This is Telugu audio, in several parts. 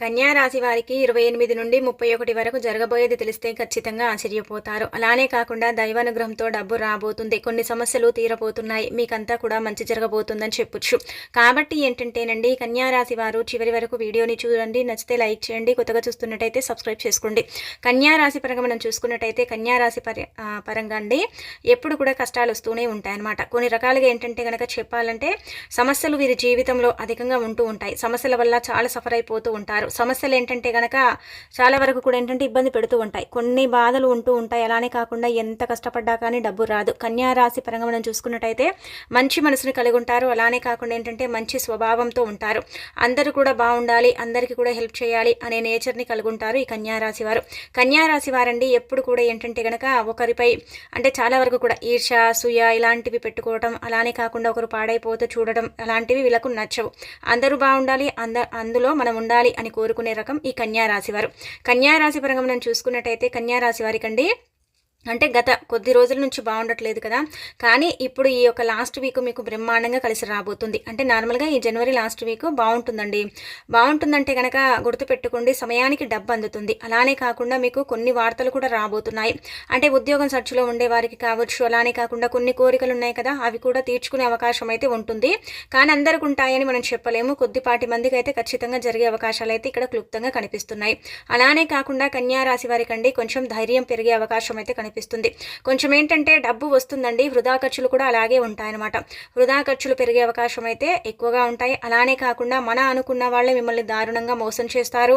కన్యా రాశి వారికి ఇరవై ఎనిమిది నుండి ముప్పై ఒకటి వరకు జరగబోయేది తెలిస్తే ఖచ్చితంగా ఆశ్చర్యపోతారు. అలానే కాకుండా దైవానుగ్రహంతో డబ్బు రాబోతుంది. కొన్ని సమస్యలు తీరబోతున్నాయి. మీకంతా కూడా మంచి జరగబోతుందని చెప్పొచ్చు. కాబట్టి ఏంటంటేనండి కన్యా రాశి వారు చివరి వరకు వీడియోని చూడండి నచ్చితే లైక్ చేయండి కొత్తగా చూస్తున్నట్టయితే సబ్స్క్రైబ్ చేసుకోండి. కన్యా రాశి పరంగా మనం చూసుకున్నట్టయితే కన్యా రాశి పరి పరంగా అండి ఎప్పుడు కూడా కష్టాలు వస్తూనే ఉంటాయన్నమాట. కొన్ని రకాలుగా ఏంటంటే కనుక చెప్పాలంటే సమస్యలు వీరి జీవితంలో అధికంగా ఉంటూ ఉంటాయి. సమస్యల వల్ల చాలా సఫర్ అయిపోతూ ఉంటారు. సమస్యలు ఏంటంటే కనుక చాలా వరకు కూడా ఏంటంటే ఇబ్బంది పెడుతూ ఉంటాయి. కొన్ని బాధలు ఉంటూ ఉంటాయి. అలానే కాకుండా ఎంత కష్టపడ్డా కానీ డబ్బు రాదు. కన్యా రాశి పరంగా మనం చూసుకున్నట్టయితే మంచి మనసుని కలిగి ఉంటారు. అలానే కాకుండా ఏంటంటే మంచి స్వభావంతో ఉంటారు. అందరూ కూడా బాగుండాలి. అందరికీ కూడా హెల్ప్ చేయాలి అనే నేచర్ని కలిగి ఉంటారు ఈ కన్యారాశి వారు. కన్యారాశి వారండి ఎప్పుడు కూడా ఏంటంటే కనుక ఒకరిపై అంటే చాలా వరకు కూడా ఈర్ష సుయ ఇలాంటివి పెట్టుకోవడం అలానే కాకుండా ఒకరు పాడైపోతూ చూడడం అలాంటివి వీళ్ళకు నచ్చవు. అందరూ బాగుండాలి. అంద అందులో మనం ఉండాలి అని కోరుకునే రకం ఈ కన్యా రాశి వారు. కన్యా రాశి పరంగా మనం చూసుకున్నట్టయితే కన్యా రాశి వారికండి అంటే గత కొద్ది రోజుల నుంచి బాగుండట్లేదు కదా. కానీ ఇప్పుడు ఈ యొక్క లాస్ట్ వీక్ మీకు బ్రహ్మాండంగా కలిసి రాబోతుంది. అంటే నార్మల్గా ఈ జనవరి లాస్ట్ వీక్ బాగుంటుందండి. బాగుంటుందంటే కనుక గుర్తుపెట్టుకోండి సమయానికి డబ్బు అందుతుంది. అలానే కాకుండా మీకు కొన్ని వార్తలు కూడా రాబోతున్నాయి. అంటే ఉద్యోగం సర్చ్లో ఉండే వారికి కావచ్చు అలానే కాకుండా కొన్ని కోరికలు ఉన్నాయి కదా అవి కూడా తీర్చుకునే అవకాశం అయితే ఉంటుంది. కానీ అందరికి ఉంటాయని మనం చెప్పలేము. కొద్దిపాటి మందికి అయితే ఖచ్చితంగా జరిగే అవకాశాలు అయితే ఇక్కడ క్లుప్తంగా కనిపిస్తున్నాయి. అలానే కాకుండా కన్యా రాశి కొంచెం ధైర్యం పెరిగే అవకాశం అయితే కనిపిస్తుంది కొంచెం ఏంటంటే డబ్బు వస్తుందండి వృధా ఖర్చులు కూడా అలాగే ఉంటాయన్నమాట. వృధా ఖర్చులు పెరిగే అవకాశం అయితే ఎక్కువగా ఉంటాయి. అలానే కాకుండా మన అనుకున్న వాళ్ళే మిమ్మల్ని దారుణంగా మోసం చేస్తారు.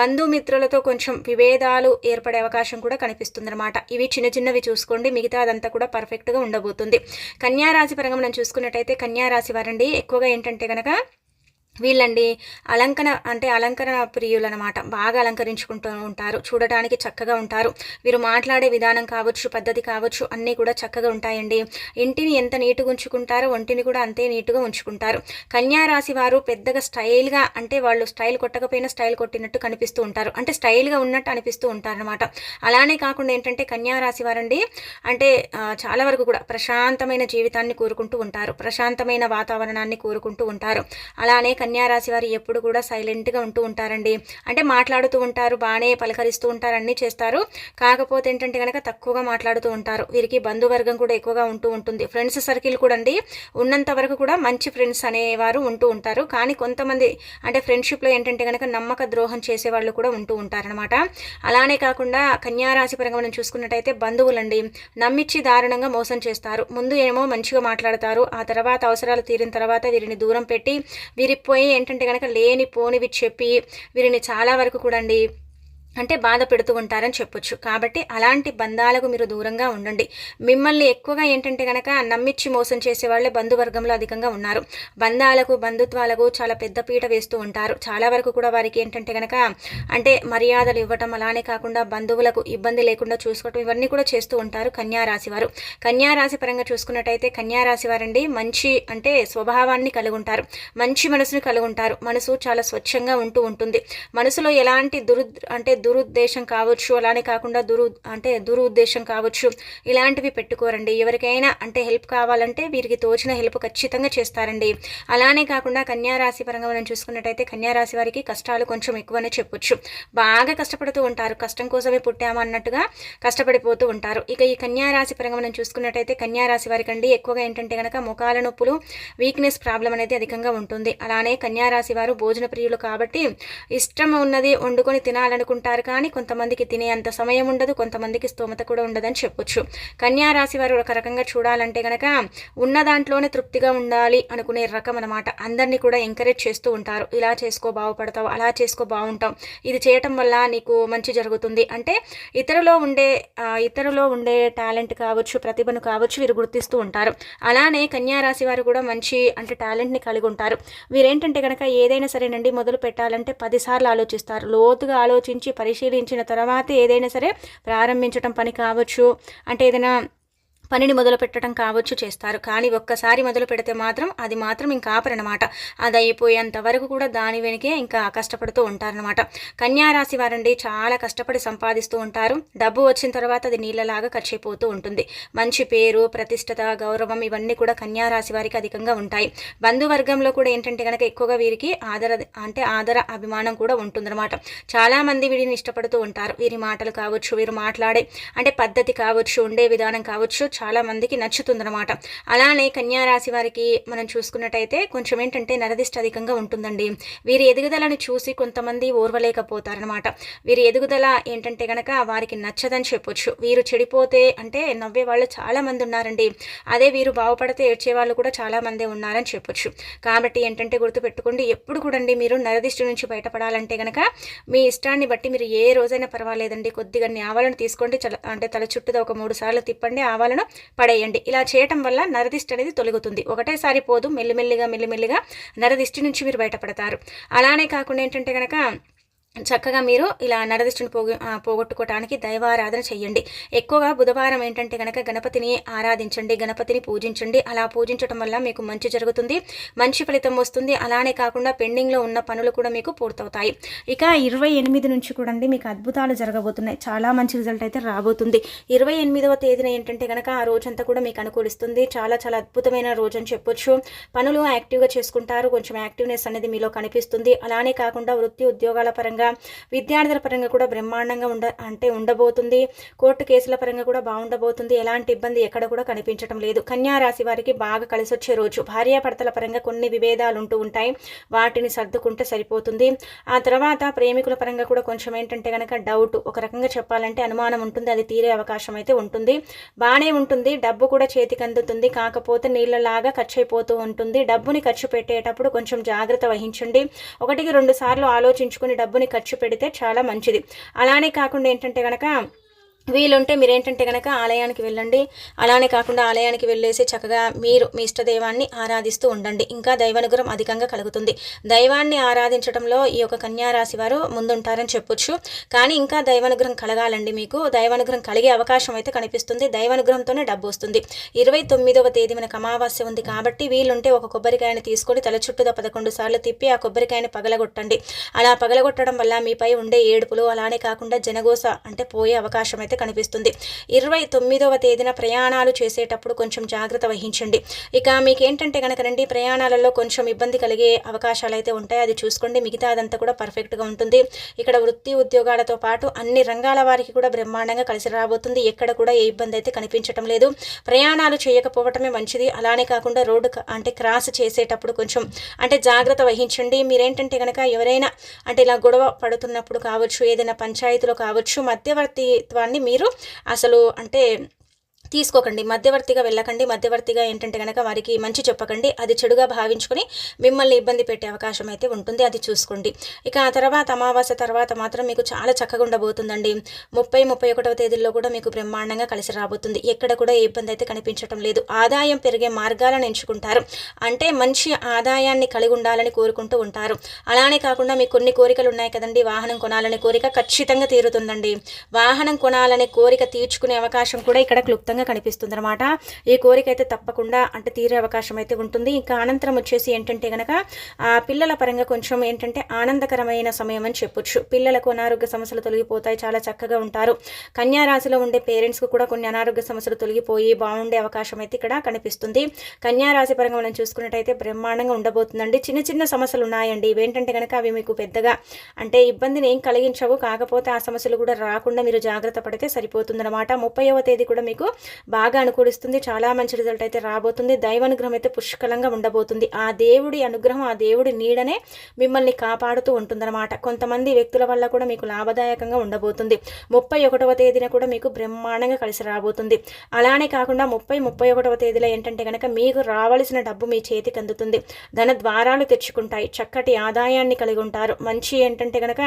బంధుమిత్రులతో కొంచెం విభేదాలు ఏర్పడే అవకాశం కూడా కనిపిస్తుంది అనమాట ఇవి చిన్న చిన్నవి చూసుకోండి మిగతా అదంతా కూడా పర్ఫెక్ట్గా ఉండబోతుంది. కన్యా రాశి పరంగా మనం చూసుకున్నట్టయితే కన్యా రాశి వారండి ఎక్కువగా ఏంటంటే కనుక వీళ్ళండి అలంకరణ అంటే అలంకరణ ప్రియులు అనమాట బాగా అలంకరించుకుంటూ ఉంటారు. చూడటానికి చక్కగా ఉంటారు. వీరు మాట్లాడే విధానం కావచ్చు పద్ధతి కావచ్చు అన్నీ కూడా చక్కగా ఉంటాయండి. ఇంటిని ఎంత నీటుగా ఉంచుకుంటారో ఒంటిని కూడా అంతే నీటుగా ఉంచుకుంటారు. కన్యా రాశి వారు పెద్దగా స్టైల్గా అంటే వాళ్ళు స్టైల్ కొట్టకపోయినా స్టైల్ కొట్టినట్టు కనిపిస్తూ ఉంటారు. అంటే స్టైల్గా ఉన్నట్టు అనిపిస్తూ ఉంటారనమాట అలానే కాకుండా ఏంటంటే కన్యా రాశి వారండి అంటే చాలా వరకు కూడా ప్రశాంతమైన జీవితాన్ని కోరుకుంటూ ఉంటారు. ప్రశాంతమైన వాతావరణాన్ని కోరుకుంటూ ఉంటారు. అలానే కన్యారాశి వారు ఎప్పుడు కూడా సైలెంట్గా ఉంటూ ఉంటారండి. అంటే మాట్లాడుతూ ఉంటారు బాగానే పలకరిస్తూ ఉంటారు అన్నీ చేస్తారు. కాకపోతే ఏంటంటే కనుక తక్కువగా మాట్లాడుతూ ఉంటారు. వీరికి బంధువర్గం కూడా ఎక్కువగా ఉంటూ ఉంటుంది. ఫ్రెండ్స్ సర్కిల్ కూడా అండి. ఉన్నంత వరకు కూడా మంచి ఫ్రెండ్స్ అనేవారు ఉంటూ ఉంటారు. కానీ కొంతమంది అంటే ఫ్రెండ్షిప్లో ఏంటంటే కనుక నమ్మక ద్రోహం చేసేవాళ్ళు కూడా ఉంటూ ఉంటారనమాట అలానే కాకుండా కన్యారాశి పరంగా మనం చూసుకున్నట్టయితే బంధువులండి. నమ్మిచ్చి దారుణంగా మోసం చేస్తారు. ముందు ఏమో మంచిగా మాట్లాడతారు. ఆ తర్వాత అవసరాలు తీరిన తర్వాత వీరిని దూరం పెట్టి వీరి పోయి ఏంటంటే కనుక లేని పోనివి చెప్పి వీరిని చాలా వరకు కూడా అండి అంటే బాధ పెడుతూ ఉంటారని చెప్పొచ్చు. కాబట్టి అలాంటి బంధాలకు మీరు దూరంగా ఉండండి. మిమ్మల్ని ఎక్కువగా ఏంటంటే కనుక నమ్మిచ్చి మోసం చేసే వాళ్ళే బంధువర్గంలో అధికంగా ఉన్నారు. బంధాలకు బంధుత్వాలకు చాలా పెద్ద పీట వేస్తూ ఉంటారు. చాలా వరకు కూడా వారికి ఏంటంటే కనుక అంటే మర్యాదలు ఇవ్వటం అలానే కాకుండా బంధువులకు ఇబ్బంది లేకుండా చూసుకోవటం ఇవన్నీ కూడా చేస్తూ ఉంటారు కన్యారాశి వారు. కన్యారాశి పరంగా చూసుకున్నట్టయితే కన్యా రాశి వారండి మంచి అంటే స్వభావాన్ని కలిగి ఉంటారు. మంచి మనసుని కలిగి ఉంటారు. మనసు చాలా స్వచ్ఛంగా ఉంటూ ఉంటుంది. మనసులో ఎలాంటి దురు అంటే దురుద్దేశం కావచ్చు అలానే కాకుండా దురు అంటే దురుద్దేశం కావచ్చు ఇలాంటివి పెట్టుకోరండి. ఎవరికైనా అంటే హెల్ప్ కావాలంటే వీరికి తోచిన హెల్ప్ ఖచ్చితంగా చేస్తారండి. అలానే కాకుండా కన్యా రాశి పరంగా మనం చూసుకున్నట్టయితే కన్యా రాశి వారికి కష్టాలు కొంచెం ఎక్కువనే చెప్పొచ్చు. బాగా కష్టపడుతూ ఉంటారు. కష్టం కోసమే పుట్టాము అన్నట్టుగా కష్టపడిపోతూ ఉంటారు. ఇక ఈ కన్యా రాశి పరంగా మనం చూసుకున్నట్టయితే కన్యా రాశి వారికి అండి ఎక్కువగా ఏంటంటే కనుక ముఖాల నొప్పులు వీక్నెస్ ప్రాబ్లం అనేది అధికంగా ఉంటుంది. అలానే కన్యా రాశి వారు భోజన ప్రియులు కాబట్టి ఇష్టం ఉన్నది వండుకొని తినాలనుకుంటారు. కానీ కొంతమందికి తినే అంత సమయం ఉండదు కొంతమందికి స్తోమత కూడా ఉండదని చెప్పొచ్చు. కన్యా రాశి వారు ఒక రకంగా చూడాలంటే కనుక ఉన్న దాంట్లోనే తృప్తిగా ఉండాలి అనుకునే రకం అనమాట అందరినీ కూడా ఎంకరేజ్ చేస్తూ ఉంటారు. ఇలా చేసుకో బాగుపడతావు అలా చేసుకో బాగుంటావు. ఇది చేయటం వల్ల నీకు మంచి జరుగుతుంది. అంటే ఇతరులో ఉండే ఇతరులో ఉండే టాలెంట్ కావచ్చు ప్రతిభను కావచ్చు వీరు గుర్తిస్తూ ఉంటారు. అలానే కన్యా రాశి వారు కూడా మంచి అంటే టాలెంట్ని కలిగి ఉంటారు. వీరేంటంటే కనుక ఏదైనా సరేనండి మొదలు పెట్టాలంటే పదిసార్లు ఆలోచిస్తారు. లోతుగా ఆలోచించి పరిశీలించిన తర్వాత ఏదైనా సరే ప్రారంభించటం పని కావచ్చు. అంటే ఏదైనా పనిని మొదలు పెట్టడం కావచ్చు చేస్తారు. కానీ ఒక్కసారి మొదలు పెడితే మాత్రం అది మాత్రం ఇంకా ఆపరనమాట అది అయిపోయేంత వరకు కూడా దాని వెనుకే ఇంకా కష్టపడుతూ ఉంటారనమాట కన్యారాశి వారండి చాలా కష్టపడి సంపాదిస్తూ ఉంటారు. డబ్బు వచ్చిన తర్వాత అది నీళ్ళలాగా ఖర్చు అయిపోతూ ఉంటుంది. మంచి పేరు ప్రతిష్టత గౌరవం ఇవన్నీ కూడా కన్యారాశి వారికి అధికంగా ఉంటాయి. బంధువర్గంలో కూడా ఏంటంటే కనుక ఎక్కువగా వీరికి ఆదర అంటే ఆదర అభిమానం కూడా ఉంటుందన్నమాట. చాలామంది వీరిని ఇష్టపడుతూ ఉంటారు. వీరి మాటలు కావచ్చు వీరు మాట్లాడే అంటే పద్ధతి కావచ్చు ఉండే విధానం కావచ్చు చాలా మందికి నచ్చుతుందన్నమాట. అలానే కన్యారాశి వారికి మనం చూసుకున్నట్టయితే కొంచెం ఏంటంటే నరదిష్ట అధికంగా ఉంటుందండి. వీరి ఎదుగుదలను చూసి కొంతమంది ఓర్వలేకపోతారనమాట వీరి ఎదుగుదల ఏంటంటే కనుక వారికి నచ్చదని చెప్పొచ్చు. వీరు చెడిపోతే అంటే నవ్వే వాళ్ళు చాలామంది ఉన్నారండి. అదే వీరు బాగుపడితే ఏడ్చే వాళ్ళు కూడా చాలామంది ఉన్నారని చెప్పొచ్చు. కాబట్టి ఏంటంటే గుర్తుపెట్టుకోండి ఎప్పుడు కూడా మీరు నరదిష్టి నుంచి బయటపడాలంటే కనుక మీ ఇష్టాన్ని బట్టి మీరు ఏ రోజైనా పర్వాలేదండి. కొద్దిగా ఆవాలను తీసుకోండి. అంటే తల చుట్టూ ఒక మూడు సార్లు తిప్పండి. ఆవాలను పడేయండి. ఇలా చేయటం వల్ల నరదిష్టి అనేది తొలగుతుంది. ఒకటేసారి పోదు మెల్లిమెల్లిగా మెల్లిమెల్లిగా నరదిష్టి నుంచి మీరు బయటపడతారు. అలానే కాకుండా ఏంటంటే కనుక చక్కగా మీరు ఇలా నరదిష్టిని పోగొ పోగొట్టుకోవటానికి దైవారాధన చేయండి ఎక్కువగా బుధవారం ఏంటంటే కనుక గణపతిని ఆరాధించండి గణపతిని పూజించండి. అలా పూజించడం వల్ల మీకు మంచి జరుగుతుంది మంచి ఫలితం వస్తుంది. అలానే కాకుండా పెండింగ్లో ఉన్న పనులు కూడా మీకు పూర్తవుతాయి. ఇక ఇరవై ఎనిమిది నుంచి కూడా మీకు అద్భుతాలు జరగబోతున్నాయి. చాలా మంచి రిజల్ట్ అయితే రాబోతుంది. ఇరవై ఎనిమిదవ తేదీన ఏంటంటే కనుక ఆ రోజంతా కూడా మీకు అనుకూలిస్తుంది. చాలా చాలా అద్భుతమైన రోజు అని చెప్పొచ్చు. పనులు యాక్టివ్గా చేసుకుంటారు. కొంచెం యాక్టివ్నెస్ అనేది మీలో కనిపిస్తుంది. అలానే కాకుండా వృత్తి ఉద్యోగాల పరంగా పరంగా విద్యార్థుల పరంగా కూడా బ్రహ్మాండంగా ఉండ అంటే ఉండబోతుంది. కోర్టు కేసుల పరంగా కూడా బాగుండబోతుంది. ఎలాంటి ఇబ్బంది ఎక్కడ కూడా కనిపించడం లేదు. కన్యా రాశి వారికి బాగా కలిసి వచ్చే రోజు. భార్యాభర్తల పరంగా కొన్ని విభేదాలు ఉంటూ ఉంటాయి. వాటిని సర్దుకుంటే సరిపోతుంది. ఆ తర్వాత ప్రేమికుల పరంగా కూడా కొంచెం ఏంటంటే కనుక డౌట్. ఒక రకంగా చెప్పాలంటే అనుమానం ఉంటుంది. అది తీరే అవకాశం అయితే ఉంటుంది. బాగానే ఉంటుంది. డబ్బు కూడా చేతికి అందుతుంది. కాకపోతే నీళ్ళలాగా ఖర్చు అయిపోతూ ఉంటుంది. డబ్బుని ఖర్చు పెట్టేటప్పుడు కొంచెం జాగ్రత్త వహించండి. ఒకటికి రెండు సార్లు ఆలోచించుకుని డబ్బుని ఖర్చు పెడితే చాలా మంచిది. అలానే కాకుండా ఏంటంటే కనుక వీలుంటే మీరేంటంటే కనుక ఆలయానికి వెళ్ళండి. అలానే కాకుండా ఆలయానికి వెళ్ళేసి చక్కగా మీరు మీ ఇష్టదైవాన్ని ఆరాధిస్తూ ఉండండి. ఇంకా దైవానుగ్రహం అధికంగా కలుగుతుంది. దైవాన్ని ఆరాధించడంలో ఈ యొక్క కన్యారాశి వారు ముందుంటారని చెప్పొచ్చు. కానీ ఇంకా దైవానుగ్రహం కలగాలండి మీకు. దైవానుగ్రహం కలిగే అవకాశం అయితే కనిపిస్తుంది. దైవానుగ్రహంతోనే డబ్బు వస్తుంది. ఇరవై తొమ్మిదవ తేదీ మనకు అమావాస్య ఉంది కాబట్టి వీలుంటే ఒక కొబ్బరికాయని తీసుకొని తల చుట్టూదా పదకొండు సార్లు తిప్పి ఆ కొబ్బరికాయని పగలగొట్టండి. అలా పగలగొట్టడం వల్ల మీపై ఉండే ఏడుపులు అలానే కాకుండా జనగోస అంటే పోయే అవకాశం అయితే అయితే కనిపిస్తుంది. ఇరవై తొమ్మిదవ తేదీన ప్రయాణాలు చేసేటప్పుడు కొంచెం జాగ్రత్త వహించండి. ఇక మీకేంటంటే కనుక రండి ప్రయాణాలలో కొంచెం ఇబ్బంది కలిగే అవకాశాలు అయితే ఉంటాయి. అది చూసుకోండి. మిగతా అదంతా కూడా పర్ఫెక్ట్గా ఉంటుంది. ఇక్కడ వృత్తి ఉద్యోగాలతో పాటు అన్ని రంగాల వారికి కూడా బ్రహ్మాండంగా కలిసి రాబోతుంది. ఎక్కడ కూడా ఏ ఇబ్బంది అయితే కనిపించడం లేదు. ప్రయాణాలు చేయకపోవటమే మంచిది. అలానే కాకుండా రోడ్డు అంటే క్రాస్ చేసేటప్పుడు కొంచెం అంటే జాగ్రత్త వహించండి. మీరేంటంటే కనుక ఎవరైనా అంటే ఇలా గొడవ పడుతున్నప్పుడు కావచ్చు ఏదైనా పంచాయతీలో కావచ్చు మధ్యవర్తిత్వాన్ని మీరు అసలు అంటే తీసుకోకండి మధ్యవర్తిగా వెళ్ళకండి మధ్యవర్తిగా ఏంటంటే కనుక వారికి మంచి చెప్పకండి అది చెడుగా భావించుకొని మిమ్మల్ని ఇబ్బంది పెట్టే అవకాశం అయితే ఉంటుంది అది చూసుకోండి. ఇక ఆ తర్వాత అమావాస్య తర్వాత మాత్రం మీకు చాలా చక్కగా ఉండబోతుందండి. ముప్పై ముప్పై ఒకటవ తేదీల్లో కూడా మీకు బ్రహ్మాండంగా కలిసి రాబోతుంది. ఎక్కడ కూడా ఏ ఇబ్బంది అయితే కనిపించడం లేదు. ఆదాయం పెరిగే మార్గాలను ఎంచుకుంటారు. అంటే మంచి ఆదాయాన్ని కలిగి ఉండాలని కోరుకుంటూ ఉంటారు. అలానే కాకుండా మీకు కొన్ని కోరికలు ఉన్నాయి కదండి వాహనం కొనాలనే కోరిక ఖచ్చితంగా తీరుతుందండి. వాహనం కొనాలనే కోరిక తీర్చుకునే అవకాశం కూడా ఇక్కడ క్లుప్త స్పష్టంగా కనిపిస్తుంది అనమాట ఈ కోరిక అయితే తప్పకుండా అంటే తీరే అవకాశం అయితే ఉంటుంది. ఇంకా అనంతరం వచ్చేసి ఏంటంటే కనుక పిల్లల పరంగా కొంచెం ఏంటంటే ఆనందకరమైన సమయం అని చెప్పొచ్చు. పిల్లలకు అనారోగ్య సమస్యలు తొలగిపోతాయి. చాలా చక్కగా ఉంటారు. కన్యా రాశిలో ఉండే పేరెంట్స్కి కూడా కొన్ని అనారోగ్య సమస్యలు తొలగిపోయి బాగుండే అవకాశం అయితే ఇక్కడ కనిపిస్తుంది. కన్యా రాశి పరంగా మనం చూసుకున్నట్టయితే బ్రహ్మాండంగా ఉండబోతుందండి. చిన్న చిన్న సమస్యలు ఉన్నాయండి. ఇవేంటంటే కనుక అవి మీకు పెద్దగా అంటే ఇబ్బందిని ఏం కలిగించవు. కాకపోతే ఆ సమస్యలు కూడా రాకుండా మీరు జాగ్రత్త పడితే సరిపోతుందన్నమాట. ముప్పైవ తేదీ కూడా మీకు బాగా అనుకూలిస్తుంది. చాలా మంచి రిజల్ట్ అయితే రాబోతుంది. దైవానుగ్రహం అయితే పుష్కలంగా ఉండబోతుంది. ఆ దేవుడి అనుగ్రహం ఆ దేవుడి నీడనే మిమ్మల్ని కాపాడుతూ ఉంటుందన్నమాట. కొంతమంది వ్యక్తుల వల్ల కూడా మీకు లాభదాయకంగా ఉండబోతుంది. ముప్పై ఒకటవ తేదీన కూడా మీకు బ్రహ్మాండంగా కలిసి రాబోతుంది. అలానే కాకుండా ముప్పై ముప్పై ఒకటవ తేదీలో ఏంటంటే కనుక మీకు రావాల్సిన డబ్బు మీ చేతికి అందుతుంది. ధన ద్వారాలు తెచ్చుకుంటాయి. చక్కటి ఆదాయాన్ని కలిగి ఉంటారు. మంచి ఏంటంటే కనుక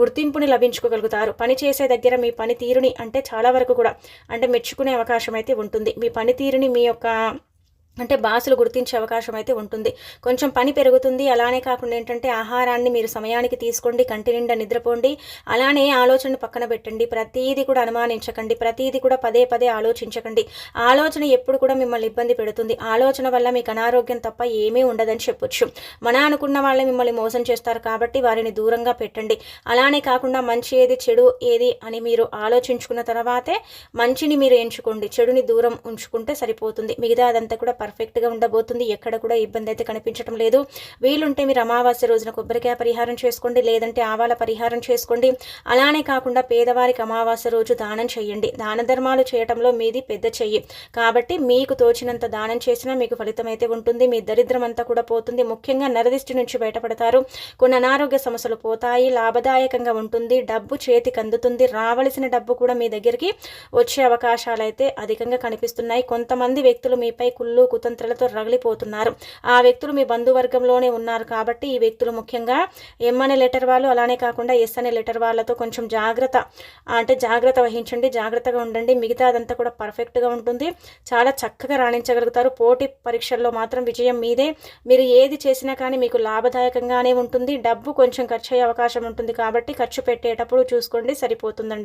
గుర్తింపుని లభించుకోగలుగుతారు. పని చేసే దగ్గర మీ పని తీరుని అంటే చాలా వరకు కూడా అంటే మెచ్చుకునే అవకాశం అవకాశం అయితే ఉంటుంది. మీ పనితీరుని మీ యొక్క అంటే బాసులు గుర్తించే అవకాశం అయితే ఉంటుంది. కొంచెం పని పెరుగుతుంది. అలానే కాకుండా ఏంటంటే ఆహారాన్ని మీరు సమయానికి తీసుకోండి కంటి నిండా నిద్రపోండి. అలానే ఆలోచన పక్కన పెట్టండి. ప్రతీది కూడా అనుమానించకండి. ప్రతీది కూడా పదే పదే ఆలోచించకండి. ఆలోచన ఎప్పుడు కూడా మిమ్మల్ని ఇబ్బంది పెడుతుంది. ఆలోచన వల్ల మీకు అనారోగ్యం తప్ప ఏమీ ఉండదని చెప్పొచ్చు. మన అనుకున్న వాళ్ళే మిమ్మల్ని మోసం చేస్తారు కాబట్టి వారిని దూరంగా పెట్టండి. అలానే కాకుండా మంచి ఏది చెడు ఏది అని మీరు ఆలోచించుకున్న తర్వాతే మంచిని మీరు ఎంచుకోండి. చెడుని దూరం ఉంచుకుంటే సరిపోతుంది. మిగతా అదంతా కూడా పర్ఫెక్ట్గా ఉండబోతుంది. ఎక్కడ కూడా ఇబ్బంది అయితే కనిపించడం లేదు. వీలుంటే మీరు అమావాస్య రోజున కొబ్బరికాయ పరిహారం చేసుకోండి లేదంటే ఆవాల పరిహారం చేసుకోండి. అలానే కాకుండా పేదవారికి అమావాస్య రోజు దానం చేయండి. దాన ధర్మాలు చేయటంలో మీది పెద్ద చెయ్యి. కాబట్టి మీకు తోచినంత దానం చేసినా మీకు ఫలితం అయితే ఉంటుంది. మీ దరిద్రం అంతా కూడా పోతుంది. ముఖ్యంగా నరదిష్టి నుంచి బయటపడతారు. కొన్ని అనారోగ్య సమస్యలు పోతాయి. లాభదాయకంగా ఉంటుంది. డబ్బు చేతికి అందుతుంది. రావలసిన డబ్బు కూడా మీ దగ్గరికి వచ్చే అవకాశాలు అయితే అధికంగా కనిపిస్తున్నాయి. కొంతమంది వ్యక్తులు మీపై కుళ్ళు కుతంత్రాలతో రగిలిపోతున్నారు. ఆ వ్యక్తులు మీ బంధువర్గంలోనే ఉన్నారు కాబట్టి ఈ వ్యక్తులు ముఖ్యంగా ఎం అనే లెటర్ వాళ్ళు అలానే కాకుండా ఎస్ అనే లెటర్ వాళ్ళతో కొంచెం జాగ్రత్త అంటే జాగ్రత్త వహించండి జాగ్రత్తగా ఉండండి. మిగతా అదంతా కూడా పర్ఫెక్ట్గా ఉంటుంది. చాలా చక్కగా రాణించగలుగుతారు. పోటీ పరీక్షల్లో మాత్రం విజయం మీదే. మీరు ఏది చేసినా కానీ మీకు లాభదాయకంగానే ఉంటుంది. డబ్బు కొంచెం ఖర్చు అయ్యే అవకాశం ఉంటుంది కాబట్టి ఖర్చు పెట్టేటప్పుడు చూసుకోండి సరిపోతుందండి.